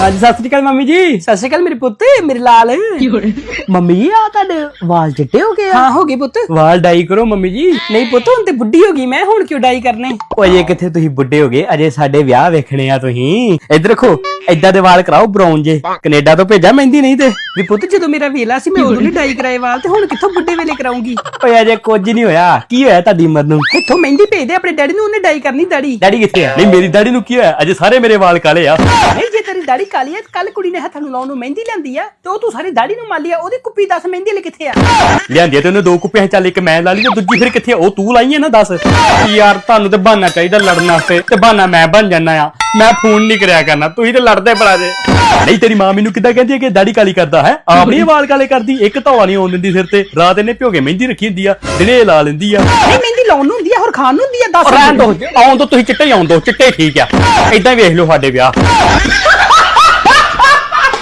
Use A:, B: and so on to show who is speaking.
A: ਹਾਂਜੀ ਸਤਿ ਸ੍ਰੀ ਅਕਾਲ ਮੰਮੀ ਜੀ।
B: ਸਤਿ ਸ਼੍ਰੀ ਅਕਾਲ ਮੇਰੇ ਪੁੱਤ ਮੇਰੇ ਲਾਲ।
A: ਮੰਮੀ ਜੀ ਆ ਤੁਹਾਡੇ ਵਾਲ ਚਿੱਟੇ ਹੋ
B: ਹਾਂ ਹੋ ਗਏ ਪੁੱਤ।
A: ਵਾਲ ਡਾਈ ਕਰੋ ਮੰਮੀ ਜੀ।
B: ਨਹੀਂ ਪੁੱਤ ਹੁਣ ਤੇ ਬੁੱਢੀ ਹੋ ਗਈ ਮੈਂ ਹੁਣ ਕਿਉਂ ਡਾਈ ਕਰਨੇ?
A: ਓਏ ਕਿੱਥੇ ਤੁਸੀਂ ਬੁੱਢੇ ਹੋ ਗਏ? ਅਜੇ ਸਾਡੇ ਵਿਆਹ ਵੇਖਣੇ ਆ ਤੁਸੀਂ। ਇੱਧਰ ਦੇਖੋ ਏਦਾਂ ਦੇ ਵਾਲ ਕਰਾਓ ਬਰਾਊਨ ਜੇ। ਕੈਨੇਡਾ ਤੋਂ ਭੇਜਾ ਮਹਿੰਦੀ ਨਹੀਂ ਤੇ।
B: ਵੀ ਪੁੱਤ ਜਦੋਂ ਮੇਰਾ ਵੇਲਾ ਸੀ ਮੈਂ ਉਦੋਂ ਨਹੀਂ ਡਾਈ ਕਰਾਏ ਵਾਲ ਤੇ ਹੁਣ ਕਿੱਥੋਂ ਬੁੱਢੇ ਵੇਲੇ ਕਰਾਉਂਗੀ?
A: ਓਏ ਅਜੇ ਕੁਝ ਨਹੀਂ ਹੋਇਆ। ਕੀ ਹੋਇਆ ਤੁਹਾਡੀ ਉਮਰ ਨੂੰ?
B: ਇੱਥੋਂ ਮਹਿੰਦੀ ਭੇਜ ਦੇ ਆਪਣੇ ਡੈਡੀ ਨੂੰ ਉਹਨੇ ਡਾਈ ਕਰਨੀ ਦਾੜੀ।
A: ਡੈਡੀ ਕਿੱਥੇ ਆ? ਨਹੀਂ ਮੇਰੀ ਦਾੜੀ ਨੂੰ ਕੀ ਹੋਇਆ? ਅਜੇ ਸਾਰੇ ਮੇਰੇ ਵਾਲ ਕਾਲੇ ਆ।
B: ਨਹੀਂ ਜੇ ਤੇਰੀ ਦਾੜੀ ਕਾਲੀ ਹੈ ਕੱਲ ਕੁੜੀ ਨੇ ਹੱਥਾਂ ਨੂੰ ਲਾਉਣ ਨੂੰ ਮਹਿੰਦੀ ਲੈਂਦੀ ਆ ਤੇ ਉਹ ਤੂੰ ਸਾਰੀ ਦਾੜੀ ਨੂੰ ਮਾਲੀ ਆ ਉਹਦੀ ਕੁੱਪੀ ਦੱਸ ਮਹਿੰਦੀ ਵਾਲੀ ਕਿੱਥੇ ਆ?
A: ਲਿਆਂਦੀ ਆ ਤੇ ਉਹਨੇ ਦੋ ਕੁੱਪੀਆਂ ਚੱਲ ਇੱਕ ਮੈਂ ਲਾ ਲਈ ਤੇ ਦੂਜੀ ਫਿਰ ਕਿੱਥੇ ਆ? ਉਹ ਤੂੰ ਲਾਈ ਹੈ ਨਾ ਦੱਸ। ਯਾਰ ਤੁਹਾਨੂੰ ਤੇ ਬਹਾਨਾ ਚਾਹੀਦਾ ਲੜਨ ਵਾਸਤੇ ਤੇ ਬਹਾਨਾ ਮੈਂ ਬਣ ਜਾਣਾ ਆ। ਮੈਂ ਫੋਨ ਨਹੀਂ ਕਰਿਆ ਕਰਨਾ ਤੁਸੀਂ ਤੇ ਲੜਦੇ ਬੜਾ ਜੇ। ਨਹੀਂ ਤੇਰੀ ਮਾਂ ਮੈਨੂੰ ਕਿੱਦਾਂ ਕਹਿੰਦੀ ਹੈ ਕਿ ਦਾੜੀ ਕਾਲੀ ਕਰਦਾ ਹੈ? ਆਪ ਨਹੀਂ ਇਹ ਵਾਲ ਕਾਲੇ ਕਰਦੀ ਇੱਕ ਧੌਆ ਨਹੀਂ ਆਉਣ ਦਿੰਦੀ ਸਿਰ ਤੇ। ਰਾਤ ਇਹਨੇ ਭਿਓ ਕੇ ਮਹਿੰਦੀ ਰੱਖੀ ਹੁੰਦੀ ਆ ਦਿਨੇ ਇਹ ਲਾ ਲੈਂਦੀ ਆ।
B: ਨਹੀਂ ਮਹਿੰਦੀ ਲਾਉਣ ਨੂੰ ਹੁੰਦੀ ਆ ਹੋਰ ਖਾਣ ਨੂੰ ਹੁੰਦੀ ਆ ਦੱਸ।
A: ਰਹਿਣ ਦੋ ਆਉਣ ਤੋਂ ਤੁਸੀਂ ਚਿੱਟੇ ਹੀ ਆਉਣ ਦੋ ਚਿੱਟੇ ਠੀਕ ਆ। ਇਦਾਂ ਹੀ ਵੇਖ ਲਓ ਸਾਡੇ ਵਿਆਹ।